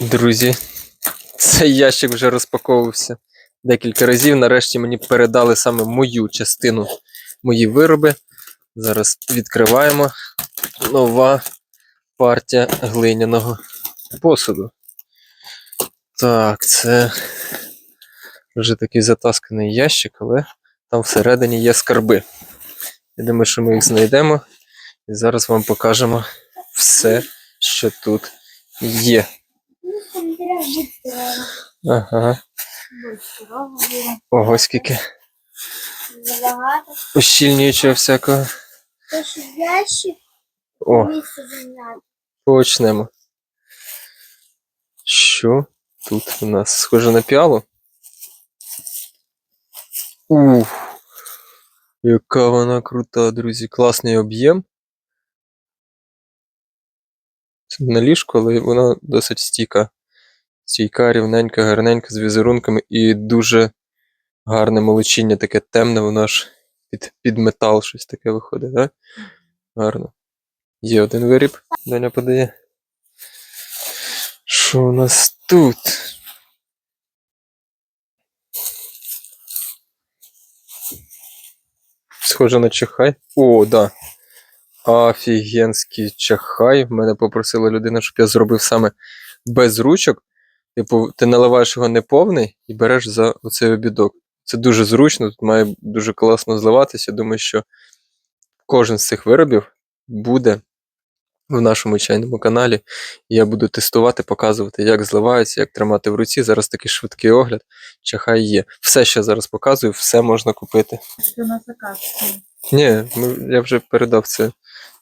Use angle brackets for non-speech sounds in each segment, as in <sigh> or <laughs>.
Друзі, цей ящик вже розпаковувався декілька разів. Нарешті мені передали саме мою частину, мої вироби. Зараз відкриваємо нова партія глиняного посуду. Так, це вже такий затасканий ящик, але там всередині є скарби. Я думаю, що ми їх знайдемо. І зараз вам покажемо все, що тут є. Ага. Ого, скільки Забагато. ущільнюючого всякого. Тож ящик О, почнемо. Що тут у нас? Схоже на піалу? Ух, яка вона крута, друзі. Класний об'єм. Це не ліжко, але вона досить стійка. Стійка, рівненька, гарненька, з візерунками і дуже гарне молочіння, таке темне, воно аж під, під метал щось таке виходить, так? Гарно. Є один виріб, Даня подає. Що у нас тут? Схоже на чахай. О, да. Офігенський чахай. Мене попросила людина, щоб я зробив саме без ручок. Типу, ти наливаєш його неповний і береш за оцей обідок. Це дуже зручно, тут має дуже класно зливатися. Думаю, що кожен з цих виробів буде в нашому чайному каналі. Я буду тестувати, показувати, як зливається, як тримати в руці. Зараз такий швидкий огляд. Чахай є. Все, що я зараз показую, все можна купити. Що на заказ? Ні, ну, я вже передав це.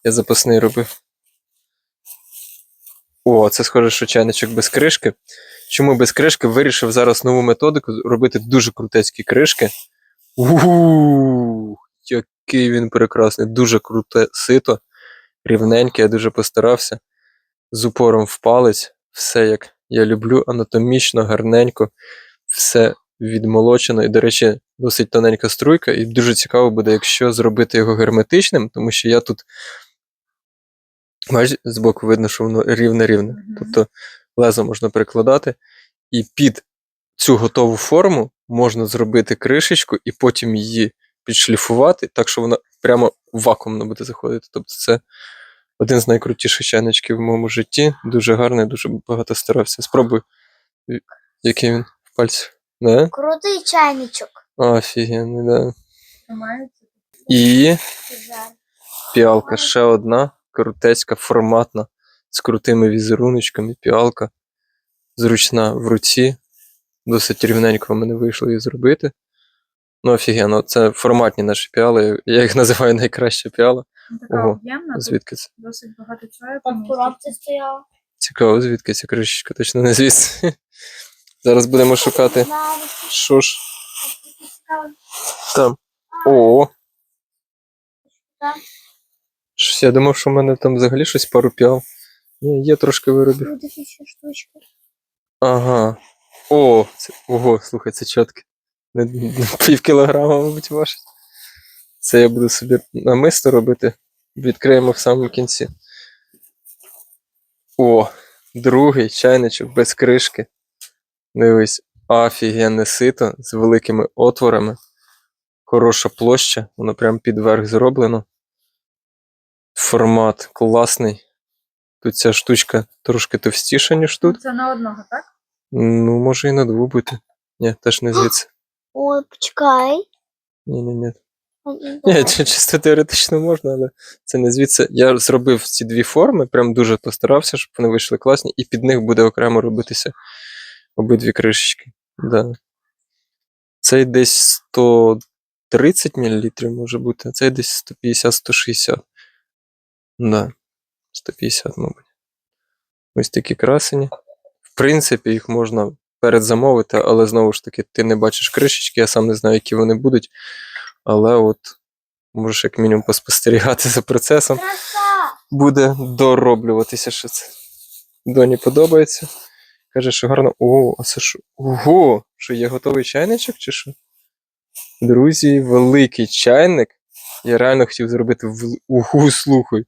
Я запасний робив. О, це схоже, що чайничок без кришки. Чому без кришки? Вирішив зараз нову методику робити дуже крутецькі кришки. Ууу, який він прекрасний, дуже круте сито, рівненьке, я дуже постарався. З упором в палець, все як я люблю, анатомічно, гарненько, все відмолочено. І, до речі, досить тоненька струйка, і дуже цікаво буде, якщо зробити його герметичним, тому що я тут. Бачиш, збоку видно, що воно рівне-рівне. Тобто лезо можна перекладати, і під цю готову форму можна зробити кришечку і потім її підшліфувати, так що вона прямо вакуумно буде заходити. Тобто це один з найкрутіших чайничків в моєму житті. Дуже гарний, дуже багато старався. Спробуй, який він в пальці. Не? Крутий чайничок. Офігенний, да. І піалка ще одна, крутецька, форматна, з крутими візеруночками. Піалка зручна в руці. Досить рівненько в мене вийшло її зробити. Ну, офігенно, це форматні наші піали. Я їх називаю найкраща піала. Така Ого, об'ємна, Звідки це? досить багато чаю. В коробці стояла. Цікаво, звідки ця кришечка, точно не звідси. <laughs> Зараз будемо шукати. Що ж там? О! Так. Щось я думав, що в мене там взагалі щось пару піал. Ні, є трошки виробів. Буде ще штучка. Ага. О, це, ого, слухай, це не пів кілограма, мабуть, важить. Це я буду собі намисто робити. Відкриємо в самому кінці. О, другий чайничок без кришки. Дивись, офігенне сито з великими отворами. Хороша площа, воно прям під верх зроблено. Формат класний. Тут ця штучка трошки товстіша, ніж тут. Це на одного, так? Ну, може і на двох бути. Ні, теж не звідси. Ой, почекай. Ні, ні, ні. Ні, чисто теоретично можна, але це не звідси. Я зробив ці дві форми, прям дуже постарався, щоб вони вийшли класні, і під них буде окремо робитися обидві кришечки. Да. Цей десь 130 мл може бути, а цей десь 150-160. Да. 150, мабуть. Ось такі красені. В принципі, їх можна передзамовити, але знову ж таки, ти не бачиш кришечки, я сам не знаю, які вони будуть. Але от можеш як мінімум поспостерігати за процесом. Буде дороблюватися ще це. Доні подобається. Каже, що гарно. О, а це що? Ого! Що є готовий чайничок чи що? Друзі, великий чайник. Я реально хотів зробити в... Угу, слухай.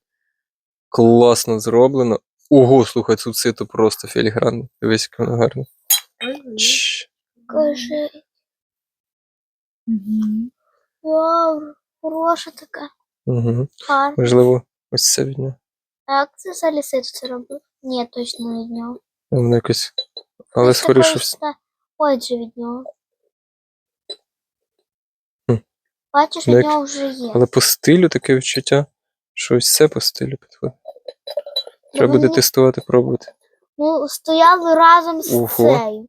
Класно зроблено. Ого, слухай, тут сито просто філігранне. Дивись, яке воно гарне. Кажи. Вау, хороша така. Угу. Гарна. Можливо, ось це від нього. А як це за лісит це робив? Ні, точно не від нього. Воно якось. Але скоріше такої все. ста- Ось же від нього. Хм. Бачиш, Ну, від як- нього вже є. Але по стилю таке відчуття, що ось це по стилю підходить. Треба буде тестувати, пробувати. Ну, стояли разом з Ого. цею.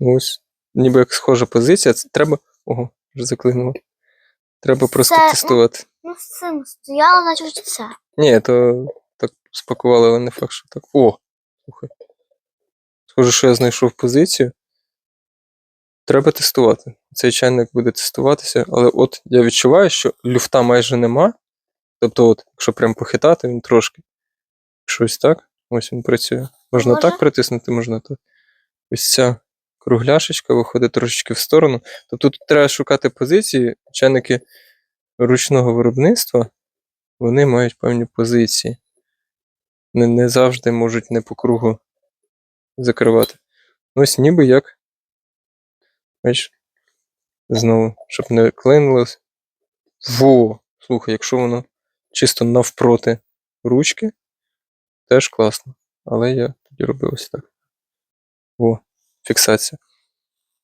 Ось. Ніби як схожа позиція. Це треба. Ого, вже заклинуло. Треба просто Це, ну, тестувати. Ну, з цим стояла, значить це. Ні, то так спакували, але не факт, що так. О! Слухай. Схоже, що я знайшов позицію. Треба тестувати. Цей чайник буде тестуватися, але от я відчуваю, що люфта майже нема. Тобто, от, якщо прям похитати, він трошки. Щось так. Ось він працює. Можна Може? так притиснути, можна так. Ось ця кругляшечка виходить трошечки в сторону. Тобто тут треба шукати позиції. Чайники ручного виробництва, вони мають певні позиції. Не, не завжди можуть не по кругу закривати. Ось ніби як. Бачиш? Знову, щоб не клинилось. Во! Слухай, якщо воно чисто навпроти ручки, теж класно. Але я тоді робив ось так. Во, фіксація.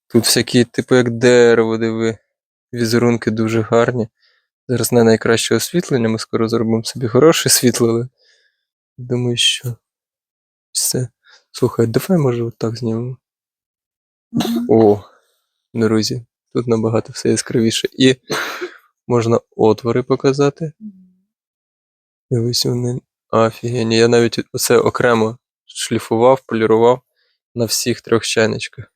Тут всякі, типу, як дерево, диви. Візерунки дуже гарні. Зараз не найкраще освітлення, ми скоро зробимо собі хороше світло, але думаю, що все. Слухай, давай може отак знімемо. О, друзі, тут набагато все яскравіше. І можна отвори показати. І ось вони офігенні. Я навіть оце окремо шліфував, полірував на всіх трьох чайничках.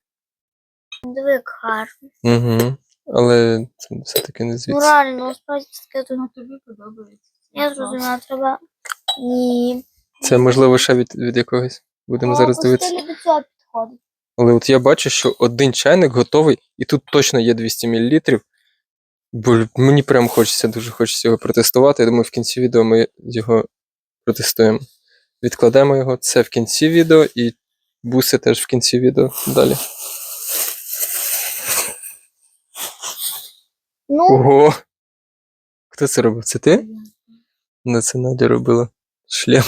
Диви, як гарно. Угу. Але це все-таки не Ну, звідси. реально, насправді це таке дуже. Ну, тобі подобається. Я зрозуміла, треба. Ні. Це можливо ще від, від якогось. Будемо О, зараз дивитися. до цього підходить. Але от я бачу, що один чайник готовий, і тут точно є 200 мл. Бо мені прям хочеться, дуже хочеться його протестувати. Я думаю, в кінці відео ми його протестуємо. Відкладемо його. Це в кінці відео, і буси теж в кінці відео. Далі. Ну, Ого! Хто це робив? Це ти? Ну, це Надя робила. Шлем.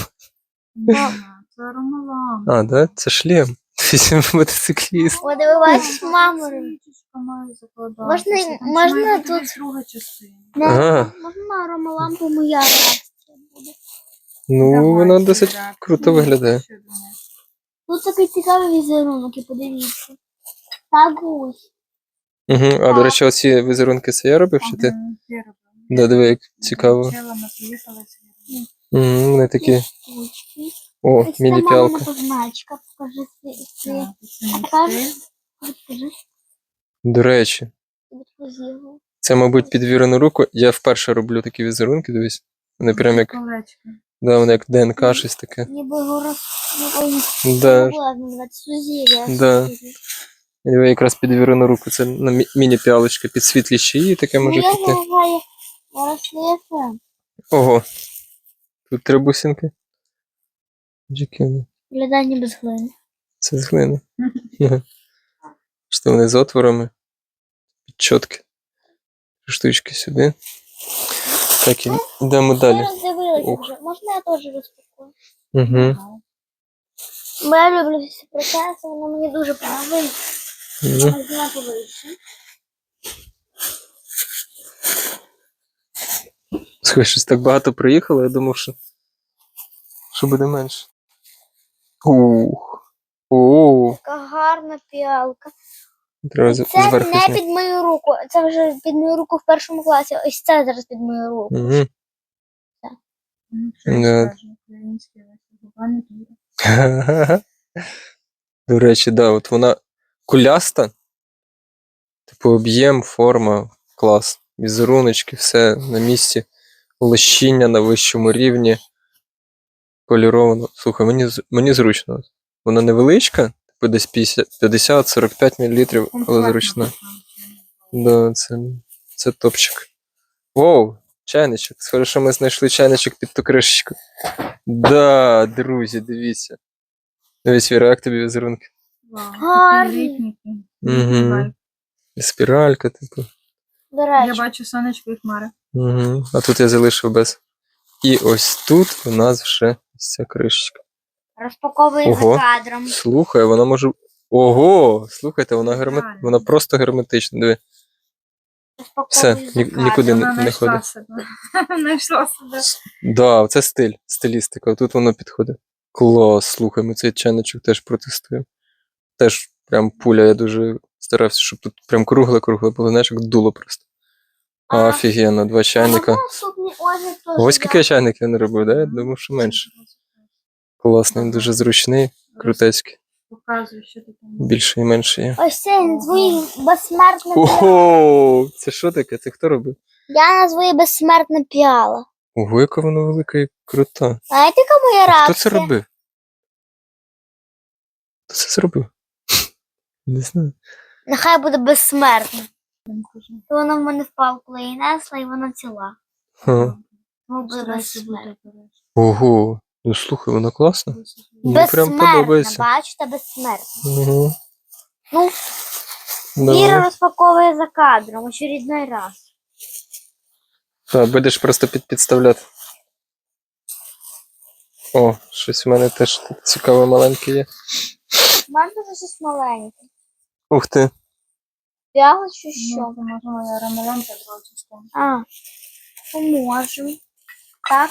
Ні, <laughs> Це ромалам. А, да? Це шлем. <laughs> Мотоцикліст. от ви бачиш маму. Можна- Там можна має бути тут- друга частина. Ага. Можна ромалампу моя реакція буде. Ну, Давай, воно досить круто виглядає. Тут такий цікавий візерунок, і подивіться. Так ось. Угу. А, до речі, оці візерунки це я робив, чи ти? Да, диви, як цікаво. Угу, вони такі. О, Ось це мамина міні-пялка. позначка. Покажи свій. свій. Так, це мій Покажи. стиль. Покажи. До речі, Відпозігу. це, мабуть, під вірену руку. Я вперше роблю такі візерунки, дивись. Вони прям як, Колечко. да, вони як ДНК, щось таке. Ніби горос. Ой, Да, сузір'я. Да. диви, якраз під вірену руку. Це на мі- міні-пялочка, під світлі шиї таке може Ну, я піти. називаю. Ого. Тут три бусинки. Вони? Глядання без глини. Це з глини. Що вони з отворами. Підчотки. Штучки сюди. Так, і йдемо далі. роздивилася Ух. Можна я теж розпакую? Угу. Ага. Бо я люблю всі процеси, воно мені дуже подобається. Угу. Повище. Слухай, щось так багато приїхало, я думав, що, що буде менше. Ух. О, Така гарна піалка. треба з- Це зверху не зняти. під мою руку. Це вже під мою руку в першому класі. Ось це зараз під мою руку. Угу. Ну, я скажу, українське. <laughs> До речі, да, от вона куляста. Типу об'єм, форма, клас. Візеруночки, все на місці. Лощіння на вищому рівні. Поліровано. Слухай, мені, з- мені зручно. Вона невеличка, типу десь 50 50-45 мл, але зручна. Да, це, це топчик. Воу, чайничок. Схоже, що ми знайшли чайничок під ту кришечку. Да, друзі, дивіться. Дивись, Віра, як тобі візерунки? Гарні. такий літній. Спіралька, типу. До Я бачу сонечко і хмари. Угу. А тут я залишив без. І ось тут у нас вже ця кришечка. Розпаковую Ого. за кадром. Слухай, вона може. Ого! Слухайте, вона гермет... Ідеально. вона просто герметична. Диви. Все, ні- нікуди не, Вона не ходить. <laughs> Знайшла себе. Да, це стиль, стилістика. Тут воно підходить. Клас, слухай, ми цей чайничок теж протестуємо. Теж прям пуля, я дуже старався, щоб тут прям кругле-кругле було, знаєш, як дуло просто. А, Офігенно, два чайника. Ось скільки я взяти? не робив, да? Я думав, що менше. Класний, дуже зручний, крутецький. Показую, що ти там. Більше і менше є. Ось це назву піало. Ого! Це що таке? Це хто робив? Я назву її безсмертне піало. Ого, яка воно велика і крута. Знаєте, яка моя А реакція? хто це робив? Хто це зробив? <laughs> Не знаю. Нехай буде безсмертне. Там. То вона в мене впала, коли її несла, і вона ціла. Ха. Буде. Ого. Ну слухай, вона класна. Мені прям подобається. бачите, безсмертне. Угу. Ну, Давай. Віра розпаковує за кадром, очередной раз. Так, будеш просто під підставляти. О, щось в мене теж тут цікаве маленьке є. У мене дуже щось маленьке. Ух ти. Піало чи Ну, що? це може моя рамеленка. А, поможемо. Так,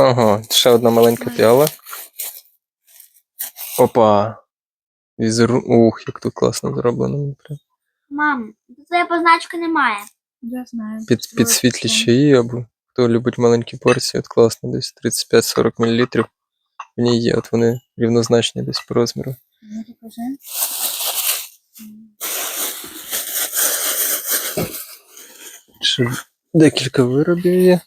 Ага, ще одна маленька піала. Опа. Візеру... Ух, як тут класно зроблено. мам, тут твоєї позначки немає. Я знаю. Під, під світлі чаї, або хто любить маленькі порції, от класно, десь 35-40 мл. В ній є, от вони рівнозначні десь по розміру. Ну. Ще декілька виробів є.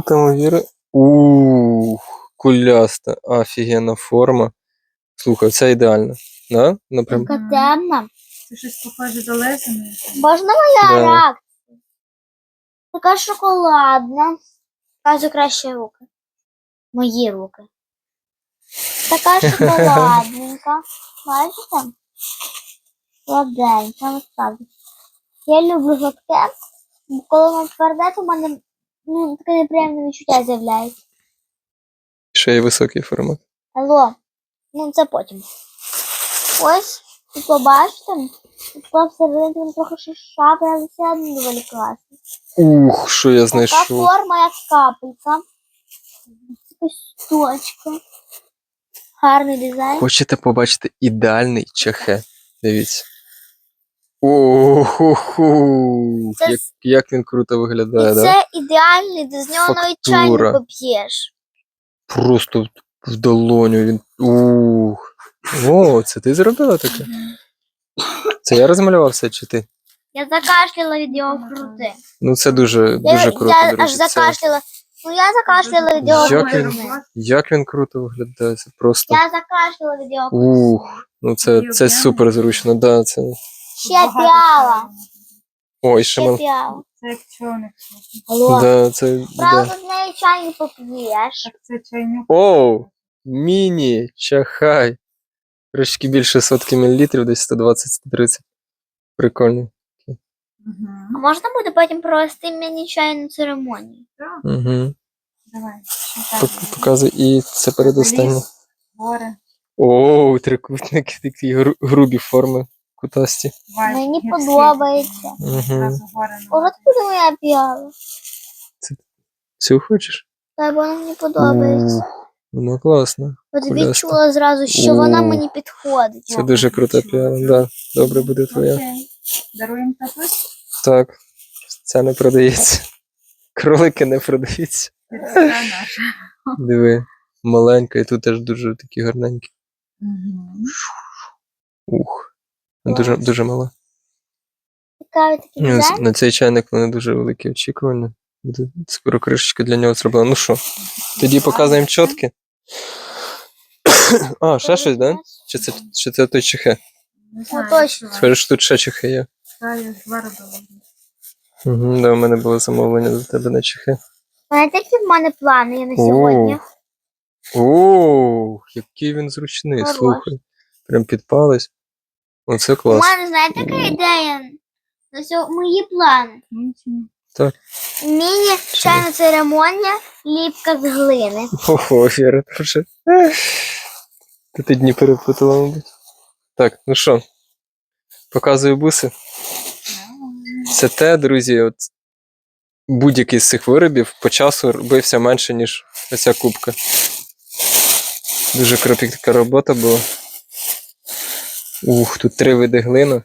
Що там у Віри? Ух, куляста, офігенна форма. Слухай, це ідеально. Да? Ну, прям... Така темна. Це щось похоже до. Можна моя Да. реакція? Така шоколадна. Кажу краще руки. Мої руки. Така <laughs> шоколадненька. Бачите? Сладенька, насправді. Я люблю гладке, бо коли воно тверде, то в мене ну, таке неприємне відчуття з'являється. Ще є високий формат. Алло, ну це потім. Ось, тут побачите, тут всередині він трохи шишав, але все одно доволі класно. Ух, що я Така знайшов. форма, як капелька. Ось точка. Гарний дизайн. Хочете побачити ідеальний чахе? Дивіться. Оху, Це як, як він круто виглядає, І да? це ідеальний, де з нього навіть чай Фактура. не поп'єш. Просто в- в долоню він. Ух. О, це ти зробила таке? Це я розмалював все чи ти? Я закашляла від його крути. Ну це дуже, Я, дуже круто, я до аж речі. Це, закашляла. Ну я закашляла від його Як він- як він круто виглядає, це просто. Я закашляла від його крути. Ух. Ну це, це супер зручно, да, це. Ще піала. Ой, ще Ще піала. Це як чайник. Алло. Да, це Правда, да. з неї чай не поп'єш. Так це чайник. Оу! Міні, чахай. Трошки більше сотки мілілітрів, десь 120-130. Прикольно. А Угу. можна буде потім провести мені чайну церемонію? Угу. Давай. Показуй, і це передостаннє. Ліс, Гори. Оу, трикутники такі гру- грубі форми кутасті. вайб, Мені подобається. Угу. На Ось моя піала. Цю хочеш? Та вона мені подобається. Воно класно. От відчула зразу, що вона мені підходить. Це дуже крута піала. Да, добре буде твоя. Окей. Даруємо татусь. Так, ця не продається. Кролики не продаються. Це наша. Диви, маленька, і тут теж дуже такі гарненькі. Ух. Дуже, дуже мала. Ну, дизайн. На цей чайник в мене дуже великі очікування. Буде скоро кришечка для нього зроблена. Ну що, тоді показуємо чотки. <coughs> А, ще щось, да? Чи це, чи це той чехи? Не знаю, точно. Скажи, що тут ще чехи є. Угу, да, у мене було замовлення за тебе на чехи. Знаєте, які в мене плани є на сьогодні? О, який він зручний, слухай. Прям підпались. Оце У клас. мене, знаєте, яка ідея? На сьогодні мої плани. Нічого. Міні чайна церемонія, ліпка з глини. Ого, Віра, ти вже. Ти ти дні перепутала, мабуть. Так, ну що, показую буси. Це те, друзі, от будь-який з цих виробів по часу робився менше, ніж оця кубка. Дуже кропітка робота була. Ух, тут три види глини.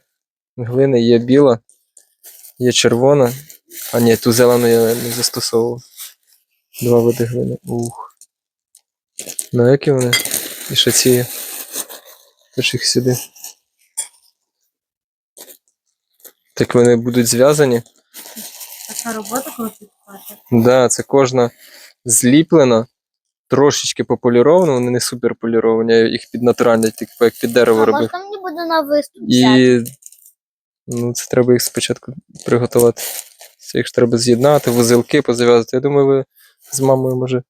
Глини є біла, є червона. А ні, ту зелену я не застосовував. Два види глини. Ух. Ну, які вони? І ще ці є. Тож їх сюди. Так вони будуть зв'язані. Така робота, коли підпати. Да, це кожна зліплена, трошечки пополірована, вони не супер поліровані, я їх під натуральне, типу як під дерево А робив. можна мені буде на виступ? І ну, це треба їх спочатку приготувати. Це їх треба з'єднати, вузелки позав'язати. Я думаю, ви з мамою може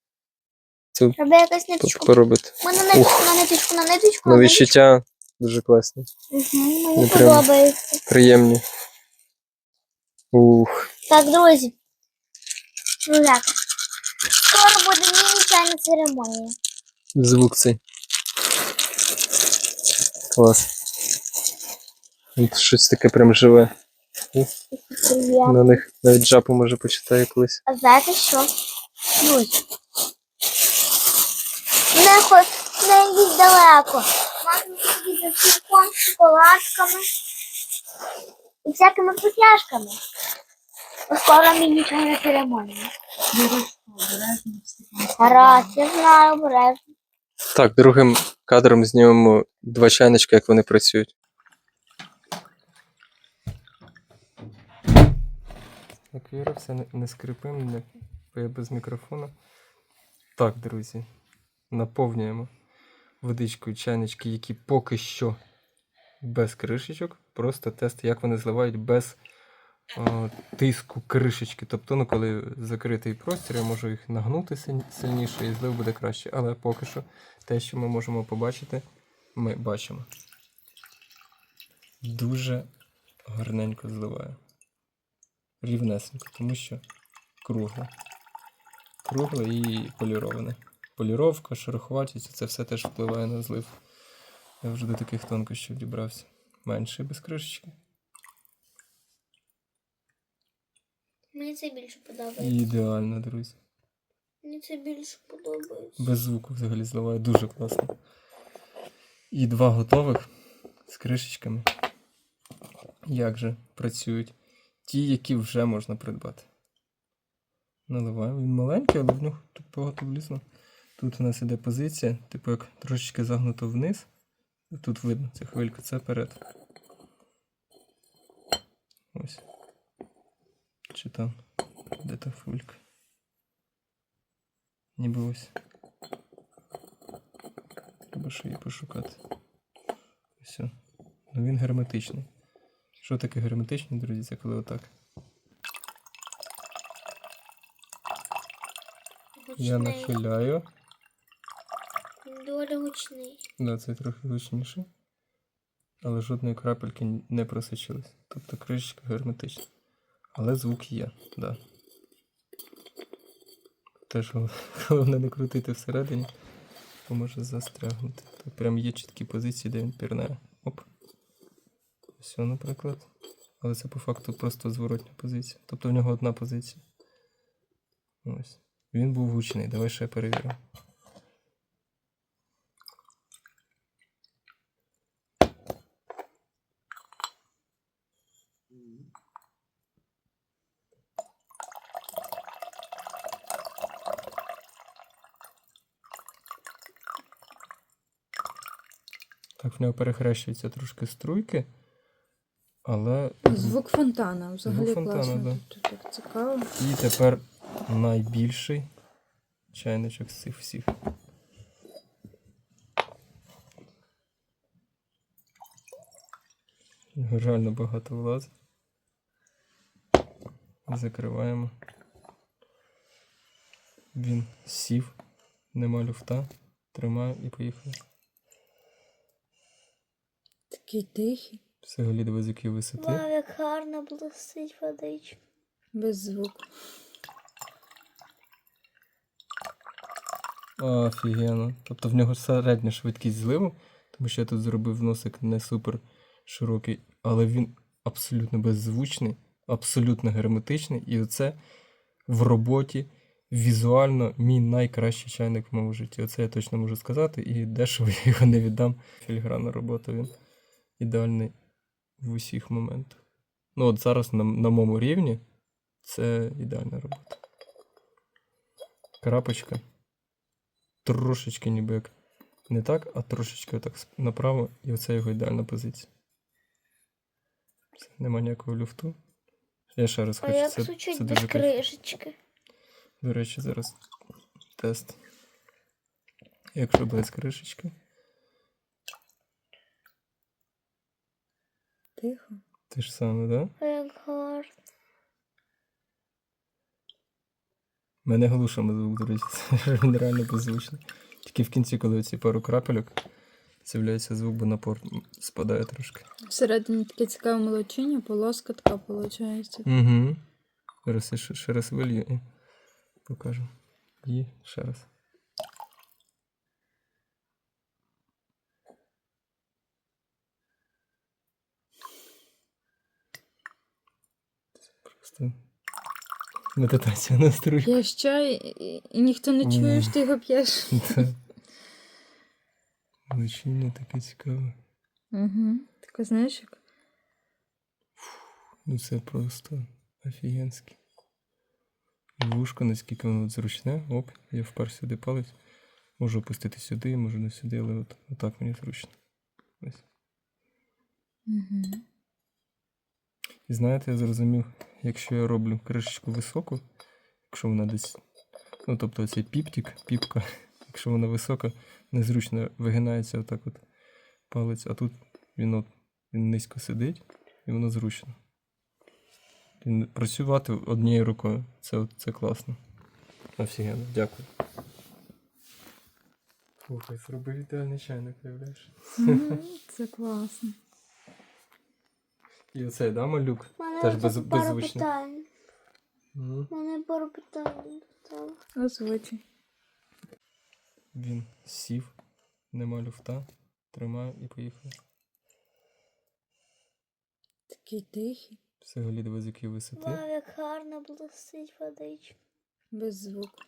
це Треба якось по- ниточку. поробити. У мене ниточку на ниточку, на ниточку, Ну, на ниточку. відчуття дуже класні, Угу, мені подобається. приємні. Ух. Так, друзі. Друзяки. Скоро буде міні чайна церемонія. Звук цей. Клас. Тут щось таке прям живе. На них навіть жапу може почитає колись. А знаєте що? Друзі. Не хоч не йдіть далеко. Можна сидіти з телефон, з шоколадками і всякими вкусняшками. Скоро міні чайна церемонія. Гаразд, я знаю, обережно. Так, другим кадром знімемо два чайнички, як вони працюють. Так, Віра, все не, не скрипим, не я без мікрофона. Так, друзі, наповнюємо водичкою чайнички, які поки що без кришечок. Просто тест, як вони зливають без тиску кришечки. Тобто, ну, коли закритий простір, я можу їх нагнути сильніше і злив буде краще. Але поки що те, що ми можемо побачити, ми бачимо. Дуже гарненько зливає. Рівнесенько, тому що кругле. Кругле і поліроване. Поліровка, шероховатість, це все теж впливає на злив. Я вже до таких тонкощів дібрався. Менше без кришечки. Мені це більше подобається. Ідеально, друзі. Мені це більше подобається. Без звуку взагалі зливає дуже класно. І два готових з кришечками. Як же працюють ті, які вже можна придбати. Наливаємо. Він маленький, але в нього тут багато влізло. Тут у нас іде позиція, типу як трошечки загнуто вниз. Тут видно, ця хвилька, це перед. Ось. Чи там? Де та хвилька? Ніби ось. Треба ще її пошукати. Все. Ну він герметичний. Що таке герметичний, друзі? Це коли отак. Я нахиляю. Дуже гучний. Да, це трохи гучніше. Але жодної крапельки не просочилось. Тобто кришечка герметична. Але звук є, да. Теж гол- <laughs> головне не крутити всередині, бо може застрягнути. Тут прям є чіткі позиції, де він пірнає. Оп. Все, наприклад. Але це по факту просто зворотня позиція. Тобто в нього одна позиція. Ось. Він був гучний. Давай ще перевіримо. Нього перехрещуються трошки струйки, але. Звук фонтана взагалі Звук фонтана, класно. да. Тут так цікаво. І тепер найбільший чайничок з цих всіх. нього реально багато влазить. Закриваємо. Він сів, нема люфта. Тримаю і поїхали. Такий тихий, Взагалі диви, з якої висоти. Вау, як гарно блистить водичка. без звуку. Офігенно. Тобто в нього середня швидкість зливу, тому що я тут зробив носик не супер широкий, але він абсолютно беззвучний, абсолютно герметичний. І оце в роботі візуально мій найкращий чайник в моєму житті. Оце я точно можу сказати, і дешево я його не віддам. Філігранна робота, він ідеальний в усіх моментах. Ну, от зараз на, на моєму рівні це ідеальна робота. Крапочка трошечки ніби як не так, а трошечки отак направо, і оце його ідеальна позиція. Все, нема ніякого люфту. Я ще раз А хочу. як Це, це без дуже кришечки? До речі, зараз тест. Якщо без кришечки, Тихо. те ж саме, да? А як гарно. Мене глушимо звук, до речі, <laughs> він реально беззвучний. Тільки в кінці, коли ці пару крапельок, з'являється звук, бо напор спадає трошки. Всередині таке цікаве молочіння, полоска така виходить. Угу. Зараз я ще, ще раз вилью і покажу. І ще раз. Це просто медитація на струй. П'єш чай, і, і ніхто не чує, що ти його п'єш. Влучіння таке цікаве. Угу. Таке, знаєш, як Ну це просто офігенське. Вушко, наскільки воно зручне. Оп, я впер сюди палець. Можу опустити сюди, можу не сюди, але от, отак мені зручно. Ось. угу. І знаєте, я зрозумів, якщо я роблю кришечку високу, якщо вона десь. Ну, тобто цей піптик, піпка, <laughs> якщо вона висока, незручно вигинається отак от палець, а тут він от він низько сидить і воно зручно. І працювати однією рукою. Це, от- це класно. Офігенно, дякую. Слухай, зробив ідеальний чайник, уявляєш? Це класно. І оцей, да, малюк? Теж без, пару беззвучний. питань. Мгм. У мене пару питань. Там. Озвучуй. Він сів, нема люфта, тримаю і поїхали. Такий тихий, Взагалі диви, з якої висоти. Вау, як гарно блистить водичка. без звуку.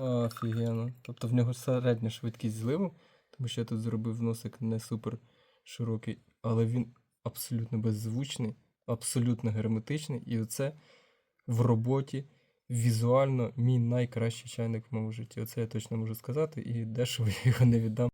Офігенно. Тобто в нього середня швидкість зливу, тому що я тут зробив носик не супер широкий, але він абсолютно беззвучний, абсолютно герметичний. І оце в роботі візуально мій найкращий чайник в моєму житті. Оце я точно можу сказати, і дешево <laughs> я його не віддам.